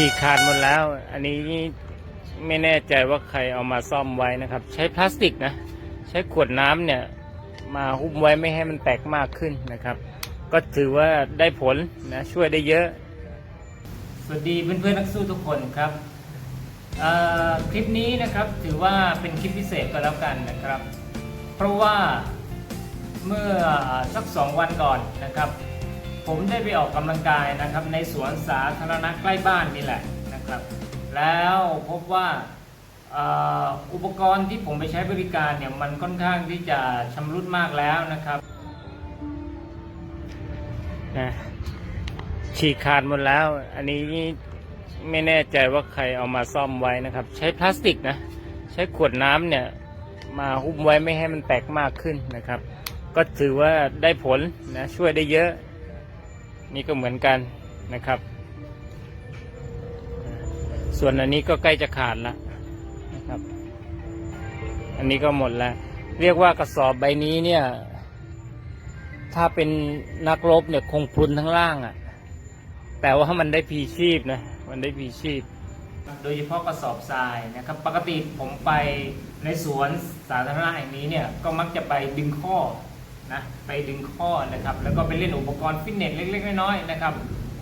ฉีกขาดหมดแล้ว อันนี้ไม่แน่ใจว่าใครเอามาซ่อมไว้นะครับ ใช้พลาสติกนะ ใช้ขวดน้ำเนี่ย มาหุ้มไว้ไม่ให้มันแตกมากขึ้นนะครับ ก็ถือว่าได้ผลนะช่วยได้เยอะ สวัสดีเพื่อนๆนักสู้ทุกคนครับคลิปนี้นะครับถือว่าเป็นคลิปพิเศษก็แล้วกันนะครับ เพราะว่าเมื่อสักสองวันก่อนนะครับ ผมได้ไปออกกำลังกายนะครับ ในสวนสาธารณะใกล้บ้านนี่แหละนะครับ แล้วพบว่าอุปกรณ์ที่ผมไปใช้บริการเนี่ยมันค่อนข้างที่จะชำรุดมากแล้วนะครับนะฉีกขาดหมดแล้ว อันนี้ไม่แน่ใจว่าใครเอามาซ่อมไว้นะครับ ใช้พลาสติกนะ ใช้ขวดน้ำเนี่ยมาหุ้มไว้ไม่ให้มันแตกมากขึ้นนะครับ ก็ถือว่าได้ผลนะช่วยได้เยอะ นี่ก็เหมือนกันนะครับ ส่วนอันนี้ก็ใกล้จะขาดล้วนะครับ อันนี้ก็หมดแล้ว เรียกว่ากระสอบใบนี้เนี่ย ถ้าเป็นนักรบเนี่ยคงพรุนทั้งล่างอะ่ะ แต่ว่ามันได้พีชีพนะ มันได้พีชีพ โดยเฉพาะกระสอบทรายนะครับ ปกติผมไปในสวนสาธารณะแห่งนี้เนี่ย ก็มักจะไปดึงข้อ นะไปดึงข้อนะครับแล้วก็ไปเล่นอุปกรณ์ฟิตเนสเล็กๆน้อยๆนะครับ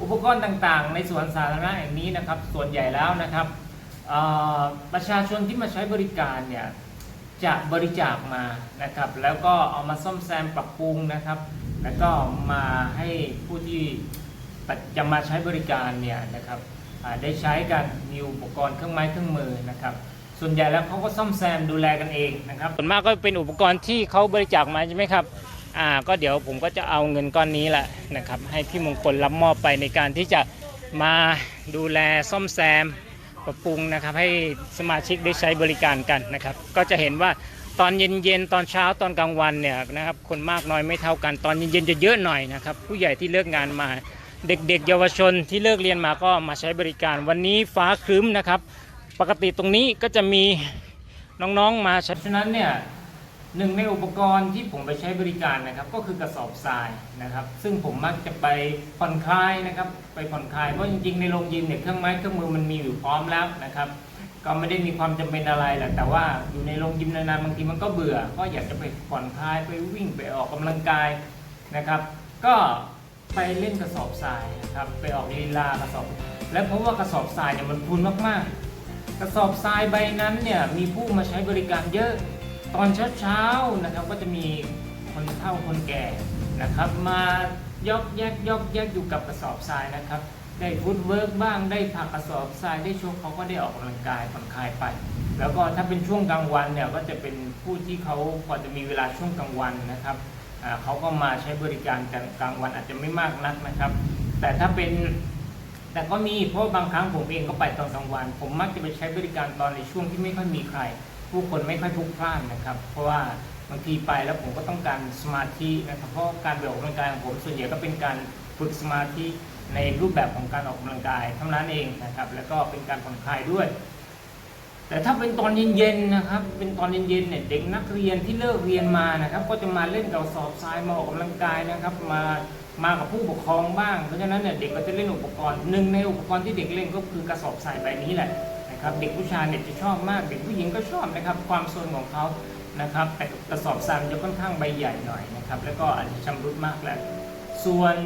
อุปกรณ์ต่างๆ ในสวนสาธารณะแห่งนี้นะครับส่วนใหญ่แล้วนะครับประชาชนที่มาใช้บริการเนี่ยจะบริจาคมานะครับแล้วก็เอามาซ่อมแซมปรับปรุงนะครับ แล้วก็มาให้ผู้ที่จะมาใช้บริการเนี่ยนะครับได้ใช้กันมีอุปกรณ์เครื่องไม้เครื่องมือนะครับส่วนใหญ่แล้วเขาก็ซ่อมแซมดูแลกันเองนะครับส่วนมากก็เป็นอุปกรณ์ที่เขาบริจาคมาใช่ไหมครับ อ่าก็เดี๋ยวผมก็จะเอาเงินก้อนนี้แหละนะครับให้พี่มงคลรับมอบไปในการที่จะมาดูแลซ่อมแซมปรับปรุงนะครับให้สมาชิกได้ใช้บริการกันนะครับก็จะเห็นว่าตอนเย็นๆตอนเช้าตอนกลางวันเนี่ยนะครับคนมากน้อยไม่เท่ากันตอนเย็นๆจะเยอะหน่อยนะครับผู้ใหญ่ที่เลิกงานมาเด็กๆ เยาวชนที่เลิกเรียนมาก็มาใช้บริการ วันนี้ฟ้าครึ้มนะครับ ปกติตรงนี้ก็จะมีน้องๆมาฉะนั้นเนี่ย หนึ่งในอุปกรณ์ที่ผมไปใช้บริการนะครับ ก็คือกระสอบทรายนะครับ ซึ่งผมมักจะไปผ่อนคลายนะครับ ไปผ่อนคลายเพราะจริงๆในโรงยิมเนี่ยเครื่องไม้เครื่องมือมันมีอยู่พร้อมแล้วนะครับ ก็ไม่ได้มีความจำเป็นอะไรแหละแต่ว่าอยู่ในโรงยิมนานๆบางทีมันก็เบื่อ ก็อยากจะไปผ่อนคลายไปวิ่งไปออกกำลังกายนะครับ ก็ไปเล่นกระสอบทรายนะครับไปออกลีลากระสอบ และเพราะว่ากระสอบทรายเนี่ยมันพุนมากๆ กระสอบทรายใบนั้นเนี่ยมีผู้มาใช้บริการเยอะ ตอนเช้าๆนะครับก็จะมีคนเฒ่าคนแก่นะครับ มายอกแยกยอกแยกอยู่กับกระสอบทรายนะครับ ได้ฟุตเวิร์กบ้างได้ผักกระสอบทรายได้ช่วงเขาก็ได้ออกกำลังกายผ่อนคลายไป แล้วก็ถ้าเป็นช่วงกลางวันเนี่ยก็จะเป็นผู้ที่เขาพอจะมีเวลาช่วงกลางวันนะครับเขาก็มาใช้บริการกันกลางวันอาจจะไม่มากนักนะครับ แต่ถ้าเป็นแต่ก็มีเพราะบางครั้งผมเองก็ไปตอนกลางวัน ผมมักจะไปใช้บริการตอนในช่วงที่ไม่ค่อยมีใคร ผู้คนไม่ค่อยพลุกพล่านนะครับ เพราะว่าบางทีไปแล้วผมก็ต้องการสมาธินะครับ เพราะการไปออกกำลังกายของผมส่วนใหญ่ก็เป็นการฝึกสมาธิในรูปแบบของการออกกำลังกายเท่านั้นเองนะครับ แล้วก็เป็นการผ่อนคลายด้วย แต่ถ้าเป็นตอนเย็นๆนะครับ เป็นตอนเย็นๆเนี่ยเด็กนักเรียนที่เลิกเรียนมานะครับ ก็จะมาเล่นกับสอบทรายมาออกกำลังกายนะครับ มามากับผู้ปกครองบ้าง เพราะฉะนั้นเนี่ยเด็กก็จะเล่นอุปกรณ์หนึ่งในอุปกรณ์ที่เด็กเล่นก็คือกระสอบทรายใบนี้แหละ นะครับเด็กผู้ชายเนี่ยจะชอบมาก เด็กผู้หญิงก็ชอบนะครับความโซนของเขานะครับแต่กระสอบทรายมันจะค่อนข้างใบใหญ่หน่อยนะครับแล้วก็อาจจะชำรุดมากแหละส่วน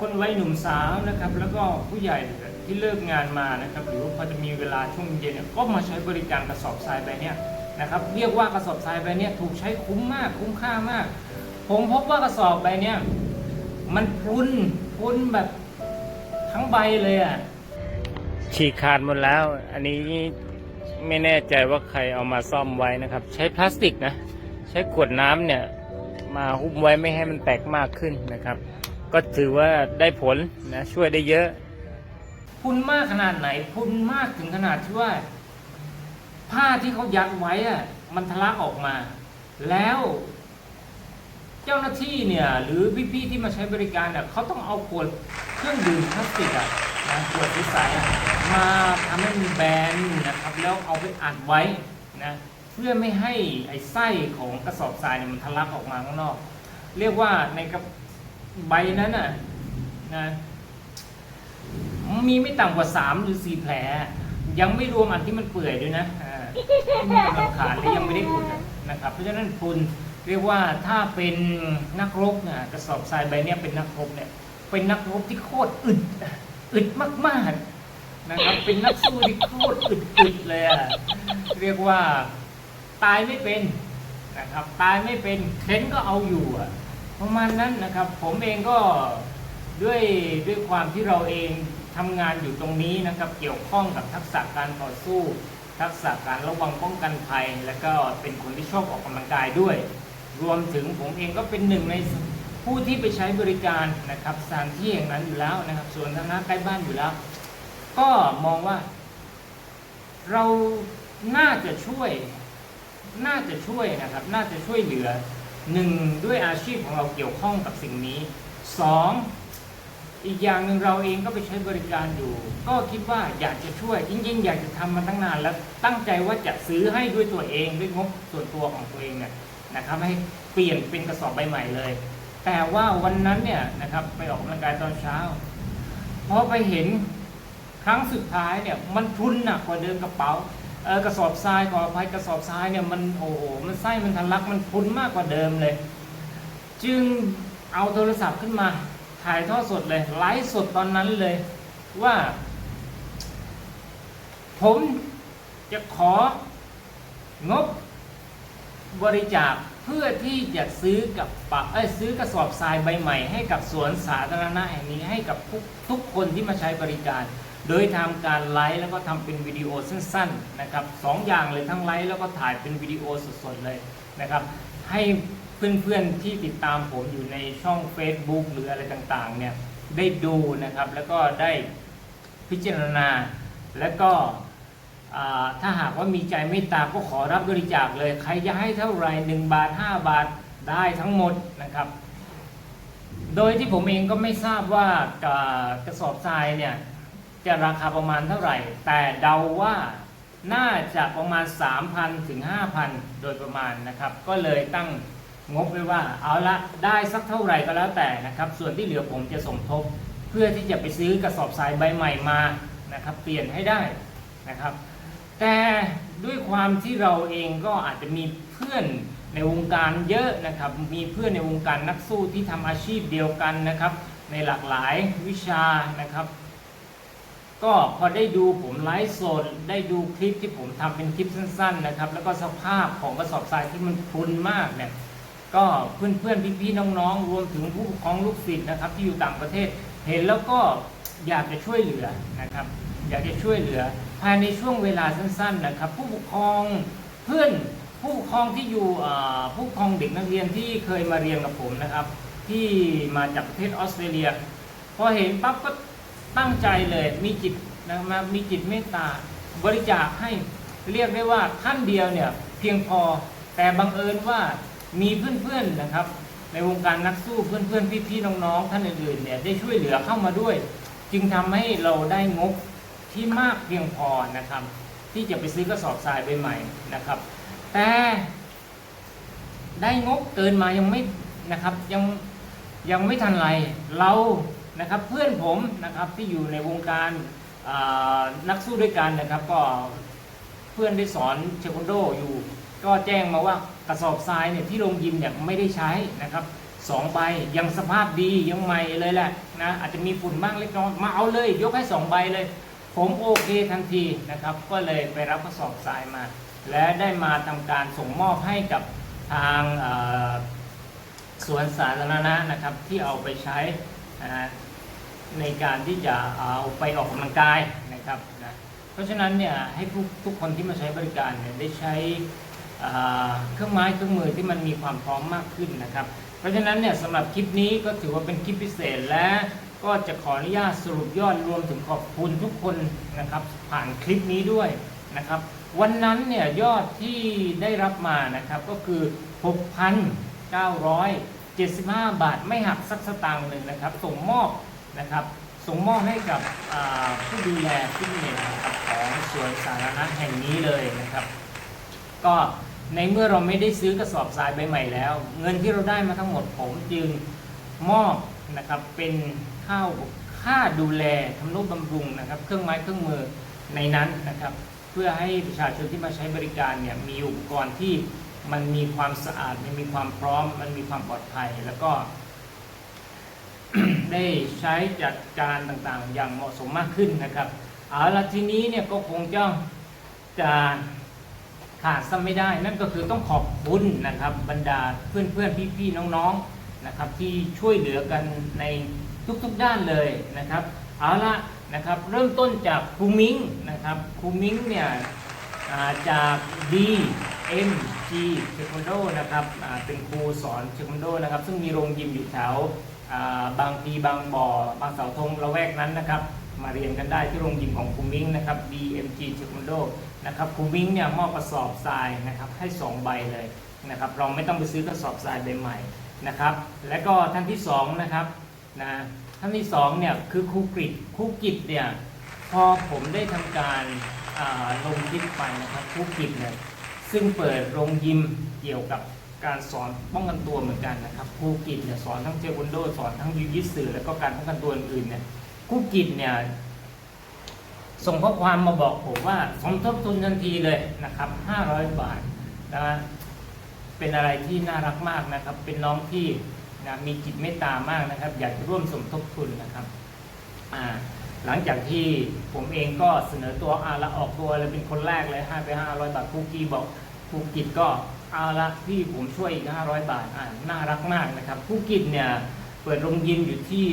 คนวัยหนุ่มสาวนะครับแล้วก็ผู้ใหญ่ที่เลิกงานมานะครับหรือว่าพอจะมีเวลาช่วงเย็นก็มาใช้บริการกระสอบทรายใบเนี้ยนะครับเรียกว่ากระสอบทรายใบเนี้ยถูกใช้คุ้มมากคุ้มค่ามาก ผมพบว่ากระสอบใบเนี้ยมันพรุนพรุนแบบทั้งใบเลยอะ ฉีกขาดหมดแล้ว อันนี้ไม่แน่ใจว่าใครเอามาซ่อมไว้นะครับ ใช้พลาสติกนะ ใช้ขวดน้ำเนี่ย มาหุ้มไว้ไม่ให้มันแตกมากขึ้นนะครับ ก็ถือว่าได้ผลนะ ช่วยได้เยอะ พุนมากขนาดไหน พุนมากถึงขนาดที่ว่า ผ้าที่เขายัดไว้อะมันทะลักออกมา แล้วเจ้าหน้าที่เนี่ยหรือพี่ๆที่มาใช้บริการเนี่ยเขาต้องเอาขวดเครื่องดื่มพลาสติกอะนะขวดใสๆอะ มาทำให้มันแบนนะครับแล้วเอาไปอัดไว้นะเพื่อไม่ให้ไอ้ไส้ของกระสอบทรายเนี่ยมันทะลักออกมาข้างนอก เรียกว่าในกระใบนั้นน่ะนะมีไม่ต่ำกว่าสามหรือสี่แผล ยังไม่รวมอันที่มันเปื่อยด้วยนะที่มันกำลังขาดและยังไม่ได้ขุดนะครับ เพราะฉะนั้นคุณเรียกว่าถ้าเป็นนักรบนี่ยกระสอบทรายใบเนี้ยเป็นนักรบเนี่ยเป็นนักรบที่โคตรอึดอึดมากๆ นะครับ เป็นนักสู้ที่โคตรอึดอึดเลยอะเรียกว่าตายไม่เป็นนะครับ ตายไม่เป็นเข็นก็เอาอยู่อะประมาณนั้นนะครับ ผมเองก็ด้วยด้วยความที่เราเองทำงานอยู่ตรงนี้นะครับ เกี่ยวข้องกับทักษะการต่อสู้ ทักษะการระวังป้องกันภัย แล้วก็เป็นคนที่ชอบออกกำลังกายด้วย รวมถึงผมเองก็เป็นหนึ่งในผู้ที่ไปใช้บริการนะครับสถานที่อย่างนั้นอยู่แล้วนะครับส่วนทางน้าใกล้บ้านอยู่แล้ว ก็มองว่า เราน่าจะช่วย น่าจะช่วยนะครับ น่าจะช่วยเหลือหนึ่งด้วยอาชีพของเราเกี่ยวข้องกับสิ่งนี้สองอีกอย่างหนึ่งเราเองก็ไปใช้บริการอยู่ ก็คิดว่าอยากจะช่วยจริงๆ อยากจะทำมาตั้งนานแล้วตั้งใจว่าจะซื้อให้ด้วยตัวเองด้วยงบส่วนตัวของตัวเองเนี่ยนะครับให้เปลี่ยนเป็นกระสอบใบใหม่เลย แต่ว่าวันนั้นเนี่ยนะครับไปออกกำลังกายตอนเช้าพอไปเห็น รั้งสุดท้ายเนี่ยมันพุนหนักกว่าเดิมกระเป๋าเออกระสอบทรายขออภัยกระสอบทรายเนี่ยมันโอ้โหมันไส้มันทะลักมันพุนมากกว่าเดิมเลย จึงเอาโทรศัพท์ขึ้นมาถ่ายทอดสดเลยไลฟ์สดตอนนั้นเลยว่า ผมจะของบบริจาคเพื่อที่จะซื้อกับปะเอ้ซื้อกระสอบทรายใบใหม่ ให้กับสวนสาธารณะแห่งนี้ให้กับทุกทุกคนที่มาใช้บริการ โดยทำการไลฟ์แล้วก็ทำเป็นวิดีโอสั้นๆนะครับสองอย่างเลยทั้งไลฟ์แล้วก็ถ่ายเป็นวิดีโอสดๆเลยนะครับ ให้เพื่อนๆที่ติดตามผมอยู่ในช่อง Facebook หรืออะไรต่างๆเนี่ยได้ดูนะครับแล้วก็ได้พิจารณาแล้วก็ถ้าหากว่ามีใจเมตตาก็ขอรับบริจาคเลย ใครจะให้เท่าไหร่1บาท 5 บาทได้ทั้งหมดนะครับ โดยที่ผมเองก็ไม่ทราบว่ากระสอบทรายเนี่ย จะราคาประมาณเท่าไหร่ แต่เดาว่าน่าจะประมาณ 3,000 ถึง 5,000 โดยประมาณนะครับ ก็เลยตั้งงบไว้ว่า เอาละได้สักเท่าไหร่ก็แล้วแต่นะครับ ส่วนที่เหลือผมจะสมทบ เพื่อที่จะไปซื้อกระสอบทรายใบใหม่มานะครับ เปลี่ยนให้ได้นะครับ แต่ด้วยความที่เราเองก็อาจจะมีเพื่อนในวงการเยอะนะครับ มีเพื่อนในวงการนักสู้ที่ทำอาชีพเดียวกันนะครับ ในหลากหลายวิชานะครับ ก็พอได้ดูผมไลฟ์สดได้ดูคลิปที่ผมทำเป็นคลิปสั้น ๆ นะครับ แล้วก็สภาพของกระสอบทรายที่มันพุนมากเนี่ยก็เพื่อนๆพี่ๆน้องๆ รวมถึงผู้ปกครองลูกศิษย์นะครับ ที่อยู่ต่างประเทศ เห็นแล้วก็อยากจะช่วยเหลือนะครับ อยากจะช่วยเหลือ ภายในช่วงเวลาสั้น ๆ นะครับ ผู้ปกครองเพื่อนผู้ปกครองที่อยู่ผู้ปกครองเด็กนักเรียนที่เคยมาเรียนกับผมนะครับ ที่มาจากประเทศออสเตรเลียพอเห็นปั๊บก็ ตั้งใจเลยมีจิตนะครับมีจิตเมตตาบริจาคให้เรียกได้ว่าท่านเดียวเนี่ยเพียงพอแต่บังเอิญว่ามีเพื่อนๆนะครับ ในวงการนักสู้เพื่อนๆพี่ๆน้องๆท่านอื่นๆเนี่ยได้ช่วยเหลือเข้ามาด้วย จึงทำให้เราได้งบที่มากเพียงพอนะครับ ที่จะไปซื้อกระสอบทรายใบใหม่นะครับ แต่ได้งบเกินมายังไม่นะครับยังยังไม่ทันไรเรา นะครับเพื่อนผมนะครับที่อยู่ในวงการนักสู้ด้วยกันนะครับ ก็เพื่อนได้สอนเทควันโดอยู่ ก็แจ้งมาว่ากระสอบทรายเนี่ยที่โรงยิมเนี่ยไม่ได้ใช้นะครับสองใบยังสภาพดียังใหม่เลยแหละนะอาจจะมีฝุ่นบ้างเล็กน้อยมาเอาเลย ยกให้สองใบเลย ผมโอเคทันทีนะครับ ก็เลยไปรับกระสอบทรายมา และได้มาทำการส่งมอบให้กับทางสวนสาธารณะนะครับที่เอาไปใช้นะ ในการที่จะเอาไปออกกำลังกายนะครับนะเพราะฉะนั้นเนี่ยให้ทุกทุกคนที่มาใช้บริการเนี่ยได้ใช้เครื่องไม้เครื่องมือที่มันมีความพร้อมมากขึ้นนะครับ เพราะฉะนั้นเนี่ยสำหรับคลิปนี้ก็ถือว่าเป็นคลิปพิเศษและก็จะขออนุญาตสรุปยอดรวมถึงขอบคุณทุกคนนะครับ ผ่านคลิปนี้ด้วยนะครับ วันนั้นเนี่ยยอดที่ได้รับมานะครับก็คือ 6,975 บาทไม่หักสักสตางค์หนึ่งนะครับ ส่งมอบ นะครับ ส่งมอบให้กับผู้ดูแลฟิตเนสนะครับของสวนสาธารณะแห่งนี้เลยนะครับ ก็ในเมื่อเราไม่ได้ซื้อกระสอบทรายใบใหม่แล้ว เงินที่เราได้มาทั้งหมดผมจึงมอบนะครับเป็นข้าวค่าดูแลทำนุบำรุงนะครับ เครื่องไม้เครื่องมือในนั้นนะครับ เพื่อให้ประชาชนที่มาใช้บริการเนี่ยมีอุปกรณ์ที่มันมีความสะอาดมันมีความพร้อม มันมีความปลอดภัย แล้วก็ ได้ใช้จัดการต่างๆ อย่างเหมาะสมมากขึ้นนะครับเอาละทีนี้เนี่ยก็คงจะจะขาดซะไม่ได้ นั่นก็คือต้องขอบคุณนะครับบรรดาเพื่อนๆพี่ๆน้องๆนะครับที่ช่วยเหลือกันในทุกๆด้านเลยนะครับเอาละนะครับเริ่มต้นจากครูมิ้งนะครับครูมิ้งเนี่ยาจาก D M G เทควันโดนะครับเป็นครูสอนเทควันโดนะครับซึ่งมีโรงยิมอยู่แถว บางพีบางบ่อบางเสาธงละแวกนั้นนะครับ มาเรียนกันได้ที่โรงยิมของครูมิ้งนะครับ DMG t a e k w o n d o นะครับครูมิ้งเนี่ยมอบกระสอบทรายนะครับให้ 2 ใบเลยนะครับเราไม่ต้องไปซื้อกระสอบทรายใบใหม่นะครับ และก็ท่านที่2นะครับนะท่านที่2เนี่ยคือครูกริดครูกิดเนี่ยพอผมได้ทำการลงคลิปไปนะครับครูกิดเนี่ยซึ่งเปิดโรงยิมเกี่ยวกับ การสอนป้องกันตัวเหมือนกันนะครับครูกิจเนี่ยสอนทั้งเทควันโดสอนทั้งยูยิสึแล้วก็การป้องกันตัวอื่นๆเนี่ยครูกิจเนี่ยส่งข้อความมาบอกผมว่าสมทบทุนทันทีเลยนะครับ 500 บาทนะเป็นอะไรที่น่ารักมากนะครับ เป็นน้องที่นะมีจิตเมตตามากนะครับ อยากร่วมสมทบทุนนะครับหลังจากที่ผมเองก็เสนอตัวอาละออกตัวเลยเป็นคนแรกเลยให้ไป500 บาทครูกีบอกครูกิจก็ เอาละพี่ผมช่วยอีก 500 บาทอ่าน่ารักมากนะครับครูกิจเนี่ยเปิดโรงยิมอยู่ที่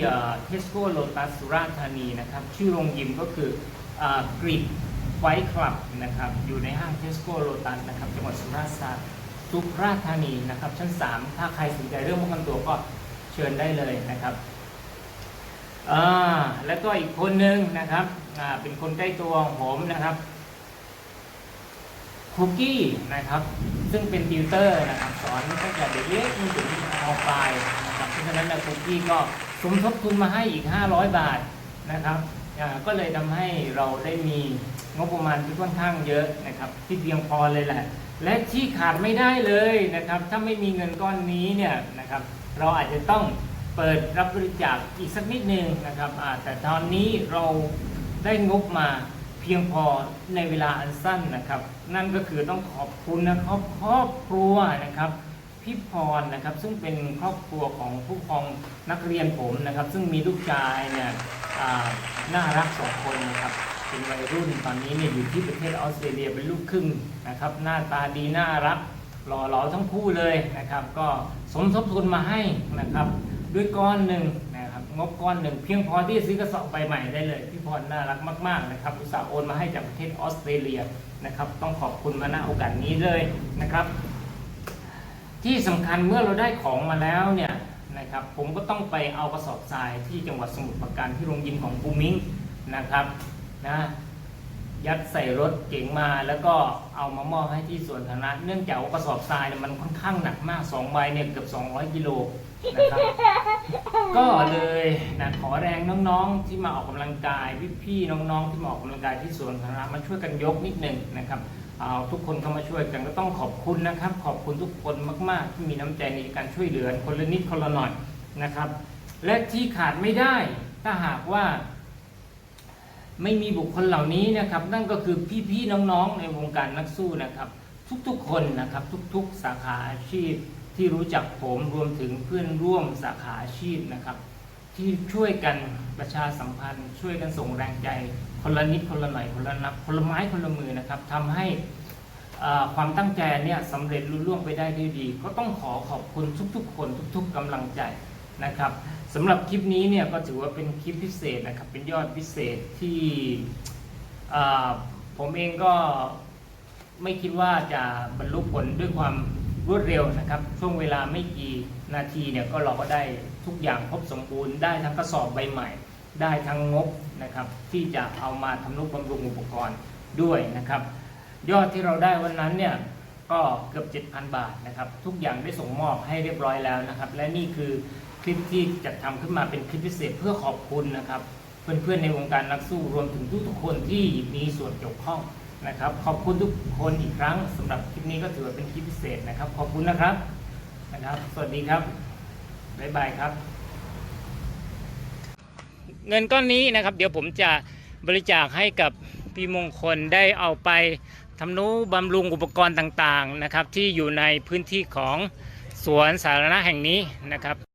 เทสโก้โลตัสสุราษฎร์ธานีนะครับชื่อโรงยิมก็คือกริดไฟคลับนะครับอยู่ในห้างเทสโก้โลตัสนะครับจังหวัดสุราษฎร์ธานีสุราษฎร์ธานีนะครับชั้น 3 ถ้าใครสนใจเรื่องป้องกันตัวก็เชิญได้เลยนะครับอ่าแล้วก็อีกคนหนึ่งนะครับอ่าเป็นคนใกล้ตัวของผมนะครับ คุกกี้นะครับ ซึ่งเป็นติวเตอร์นะครับสอนตั้งแต่เด็กเล็กจนถึงมปลายนะครับเพราะฉะนั้นนะคุกกี้ก็สมทบทุนมาให้อีก 500 บาทนะครับก็เลยทำให้เราได้มีงบประมาณที่ค่อนข้างเยอะนะครับ ที่เพียงพอเลยแหละ และที่ขาดไม่ได้เลยนะครับ ถ้าไม่มีเงินก้อนนี้เนี่ยนะครับ เราอาจจะต้องเปิดรับบริจาคอีกสักนิดนึงนะครับแต่ตอนนี้เราได้งบมา พียงพอในเวลาอันสั้นนะครับ นั่นก็คือต้องขอบคุณนะครับครอบครัวนะครับพี่พรนะครับ ซึ่งเป็นครอบครัวของผู้ปกครองนักเรียนผมนะครับ ซึ่งมีลูกชายเนี่ยน่ารักสองคนนะครับเป็นวัยรุ่นตอนนี้เนี่ยอยู่ที่ประเทศออสเตรเลียเป็นลูกครึ่งนะครับ หน้าตาดีน่ารักหล่อเหลาทั้งคู่เลยนะครับ ก็สมทบทุนมาให้นะครับ ด้วยก้อนหนึ่ง งบก้อนหนึ่งเพียงพอที่จะซื้อกระสอบใบใหม่ได้เลยพี่พรน่ารักมากๆนะครับอุตส่าห์โอนมาให้จากประเทศออสเตรเลียนะครับ ต้องขอบคุณมาณโอกาสนี้เลยนะครับ ที่สำคัญเมื่อเราได้ของมาแล้วเนี่ยนะครับ ผมก็ต้องไปเอากระสอบทรายที่จังหวัดสมุทรปราการที่โรงยิมของภูมิงนะครับนะ ยัดใส่รถเก๋งมาแล้วก็เอามามอบให้ที่สวนสาธารณะเนื่องจากว่ากระสอบทรายเนี่ยมันค่อนข้างหนักมาก2ใบเนี่ยเกือบ 200 กิโลนะครับ ก็เลยนะขอแรงน้องๆที่มาออกกำลังกายพี่ๆน้องๆ ที่มาออกกำลังกายที่สวนสาธารณะมาช่วยกันยกนิดหนึ่งนะครับเอาทุกคนเข้ามาช่วยกันก็ต้องขอบคุณนะครับ ขอบคุณทุกคนมากๆ ที่มีน้ำใจในการช่วยเหลือคนละนิดคนละหน่อยนะครับ และที่ขาดไม่ได้ถ้าหากว่า ไม่มีบุคคลเหล่านี้นะครับ นั่นก็คือพี่ๆน้องๆในวงการนักสู้นะครับ ทุกๆคนนะครับทุกๆสาขาอาชีพที่รู้จักผมรวมถึงเพื่อนร่วมสาขาอาชีพนะครับ ที่ช่วยกันประชาสัมพันธ์ ช่วยกันส่งแรงใจ คนละนิดคนละหน่อยคนละนับคนละไม้คนละมือนะครับทำให้ความตั้งใจเนี่ยสำเร็จรุ่ล่วงไปได้ด้วยดี ก็ต้องขอขอบคุณทุกๆ คนทุก ๆกำลังใจนะครับ สำหรับคลิปนี้เนี่ยก็ถือว่าเป็นคลิปพิเศษนะครับ เป็นยอดพิเศษที่ผมเองก็ไม่คิดว่าจะบรรลุผลด้วยความรวดเร็วนะครับ ช่วงเวลาไม่กี่นาทีเนี่ยก็เราก็ได้ทุกอย่างครบสมบูรณ์ได้ทั้งกระสอบใบใหม่ ได้ทั้งงบนะครับที่จะเอามาทำนุบำรุงอุปกรณ์ด้วยนะครับ ยอดที่เราได้วันนั้นเนี่ยก็เกือบ 7,000 บาทนะครับ ทุกอย่างได้ส่งมอบให้เรียบร้อยแล้วนะครับ และนี่คือ คลิปที่จัดทำขึ้นมาเป็นคลิปพิเศษเพื่อขอบคุณนะครับ เพื่อนๆในวงการนักสู้รวมถึงทุกๆคนที่มีส่วนเกี่ยวข้องนะครับ ขอบคุณทุกคนอีกครั้งสำหรับคลิปนี้ก็ถือว่าเป็นคลิปพิเศษนะครับ ขอบคุณนะครับนะครับ สวัสดีครับบ๊ายบายครับ เงินก้อนนี้นะครับ เดี๋ยวผมจะบริจาคให้กับพี่มงคลได้เอาไปทำนุบำรุงอุปกรณ์ต่างๆนะครับ ที่อยู่ในพื้นที่ของสวนสาธารณะแห่งนี้นะครับ